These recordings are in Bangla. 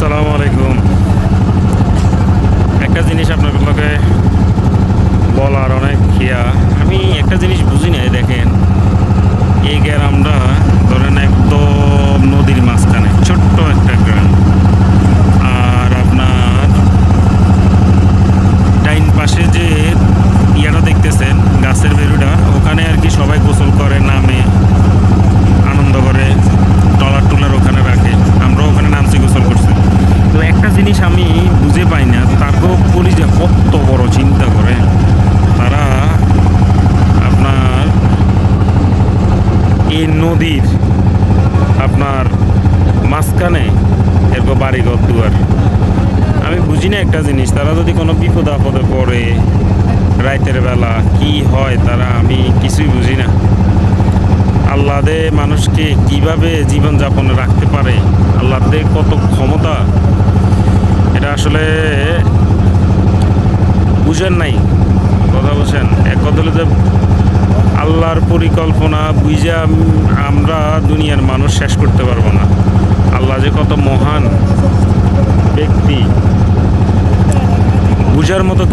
আসসালামু আলাইকুম। একটা জিনিস আপনাদেরকে বলার অনেক খিয়া আমি একটা জিনিস বুঝি না এই দেখেন এই গ্রামটা ধরেন একদম নদীর মাঝখানে ছোট্ট একটা গ্রাম আর আপনার ডাইন পাশে যে ইয়াটা দেখতেছেন গাছের বেরুটা ওখানে আর কি সবাই গোসল করে নামে আনন্দ করে টলার টুলার ওখানে রাখে আমরাও ওখানে নামছি গোসল করছি তো একটা জিনিস আমি বুঝে পাই না তারপর পুলিশ যে কত বড় চিন্তা করে? তারা আপনার এই নদীর আপনার মাঝখানে এরকম বাড়ি বাড়িঘর দুয়ার। আমি বুঝি না একটা জিনিস, তারা যদি কোনো বিপদ আপদে পড়ে রাতের বেলা, কি হয় তারা আমি কিছুই বুঝি না। আল্লাহ দে মানুষকে কীভাবে জীবন যাপনে রাখতে পারে? আল্লাহ দে কত ক্ষমতা। এটা আসলে বুঝেন নাই, কথা বলছেন এক কথা হলো যে আল্লাহর পরিকল্পনা বুঝে আম- আমরা দুনিয়ার মানুষ শেষ করতে পারব না। আল্লাহ যে কত মহান ব্যক্তি। বুঝার মতো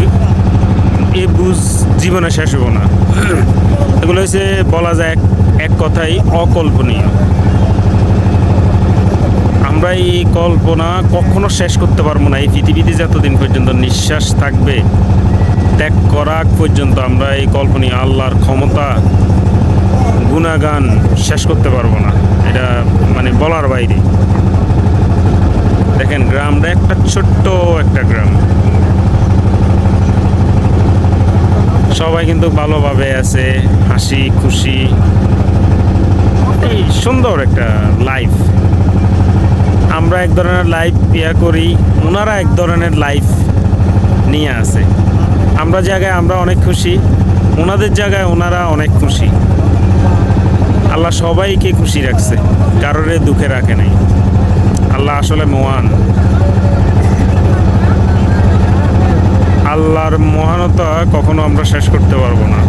এ বুঝ জীবনে শেষ হব না। এগুলো হচ্ছে বলা যায় এক কথাই অকল্পনীয়। এই কল্পনা কখনো শেষ করতে পারব না। এই পৃথিবীতে যতদিন পর্যন্ত নিঃশ্বাস থাকবে, ত্যাগ করা পর্যন্ত আমরা এই কল্পনীয় আল্লাহর ক্ষমতা, গুণাগান শেষ করতে পারব না। এটা মানে বলার বাইরে। দেখেন, গ্রামটা একটা ছোট্ট একটা গ্রাম। সবাই কিন্তু ভালোভাবে আছে, হাসি খুশি। এই সুন্দর একটা লাইফ আমরা এক ধরনের লাইফ ইয়া করি ওনারা এক ধরনের লাইফ নিয়ে আসে। আমরা জায়গায় আমরা অনেক খুশি ওনাদের জায়গায় ওনারা অনেক খুশি। আল্লাহ সবাইকে খুশি রাখছে, কারোরে দুঃখে রাখে নাই। আল্লাহ আসলে মহান। আল্লাহর মহানতা কখনো আমরা শেষ করতে পারব না।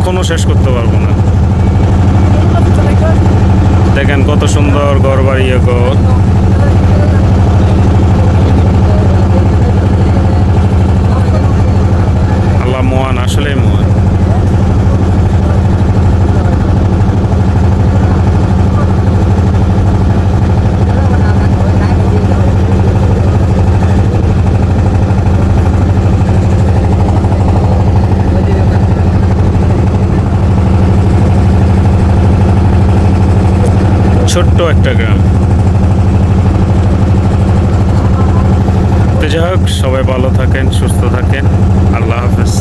কখনো শেষ করতে পারব না। দেখেন কত সুন্দর ঘর বাড়ি গো আল্লাহ মহান আসলে মহান ছোট্ট একটা গ্রাম। তো যাই হোক সবাই ভালো থাকেন সুস্থ থাকেন। আল্লাহ হাফেজ।